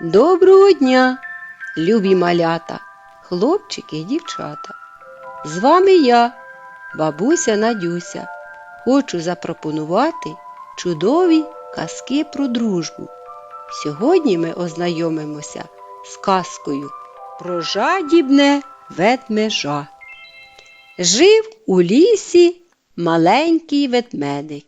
Доброго дня, любі малята, хлопчики і дівчата. З вами я, бабуся Надюся. Хочу запропонувати чудові казки про дружбу. Сьогодні ми ознайомимося з казкою про жадібне ведмежа. Жив у лісі маленький ведмедик.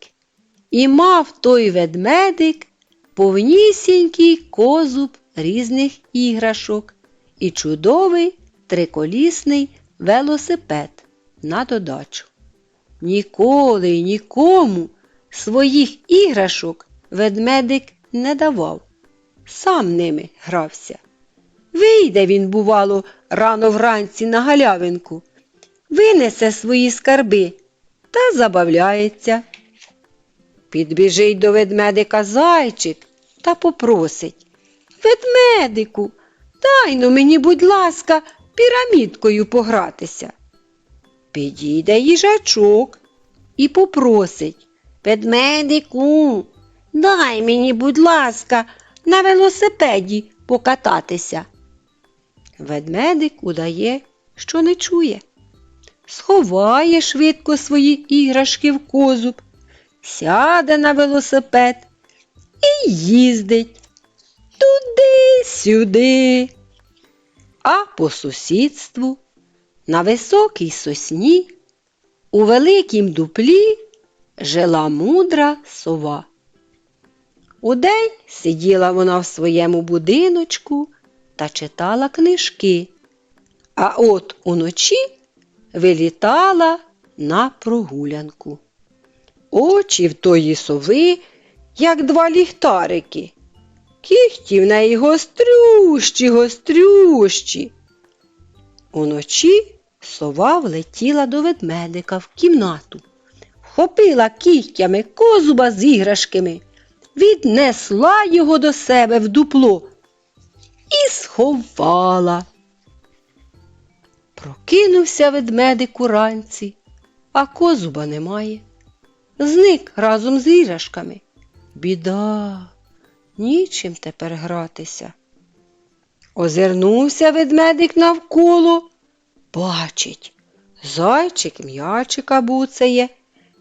І мав той ведмедик повнісінький козуб різних іграшок і чудовий триколісний велосипед на додачу. Ніколи нікому своїх іграшок ведмедик не давав, сам ними грався. Вийде він, бувало, рано вранці на галявинку, винесе свої скарби та забавляється. Підбіжить до ведмедика зайчик та попросить Ведмедику, дай ну мені, будь ласка, пірамідкою погратися. Підійде їжачок і попросить Ведмедику, дай мені, будь ласка, на велосипеді покататися. Ведмедик удає, що не чує. Сховає швидко свої іграшки в козуб, сяде на велосипед і їздить туди-сюди. А по сусідству на високій сосні у великім дуплі жила мудра сова. Удень сиділа вона в своєму будиночку та читала книжки, а от уночі вилітала на прогулянку. Очі в тої сови, як два ліхтарики. Кіхті в неї гострющі, гострющі. Уночі сова влетіла до ведмедика в кімнату, вхопила кігтями козуба з іграшками, віднесла його до себе в дупло і сховала. Прокинувся ведмедик уранці, а козуба немає. Зник разом з іграшками. Біда, нічим тепер гратися. Озирнувся ведмедик навколо. Бачить, зайчик м'ячика буцає,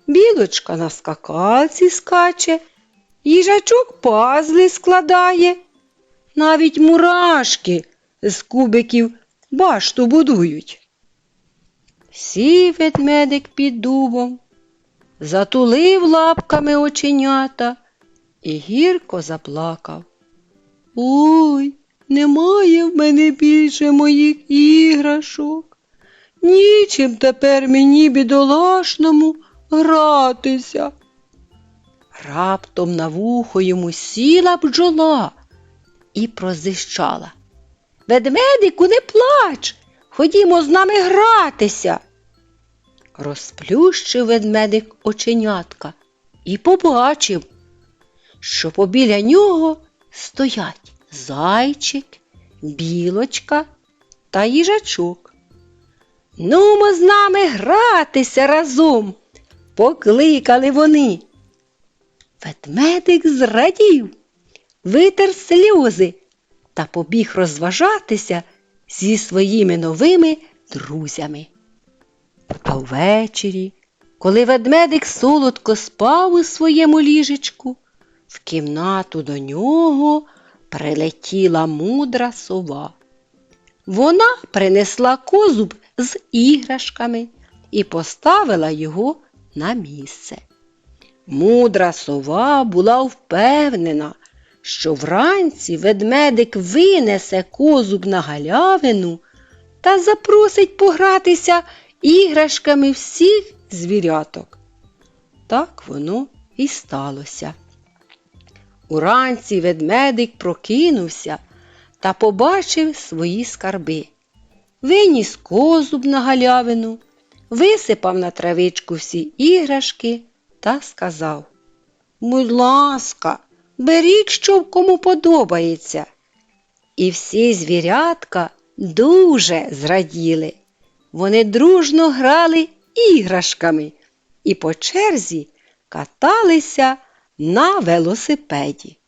білочка на скакалці скаче, їжачок пазли складає, навіть мурашки з кубиків башту будують. Сів ведмедик під дубом, затулив лапками оченята і гірко заплакав. Ой, немає в мене більше моїх іграшок. Нічим тепер мені бідолашному гратися. Раптом на вухо йому сіла бджола і прозищала. Ведмедику, не плач, ходімо з нами гратися. Розплющив ведмедик оченятка і побачив, що побіля нього стоять зайчик, білочка та їжачок. Нумо з нами гратися разом, покликали вони. Ведмедик зрадів, витер сльози та побіг розважатися зі своїми новими друзями. А ввечері, коли ведмедик солодко спав у своєму ліжечку, в кімнату до нього прилетіла мудра сова. Вона принесла козуб з іграшками і поставила його на місце. Мудра сова була впевнена, що вранці ведмедик винесе козуб на галявину та запросить погратися іграшками всіх звіряток. Так воно і сталося. Уранці ведмедик прокинувся та побачив свої скарби. Виніс козуб на галявину, висипав на травичку всі іграшки та сказав Будь ласка, беріть, що кому подобається. І всі звірятка дуже зраділи. Вони дружно грали іграшками і по черзі каталися на велосипеді.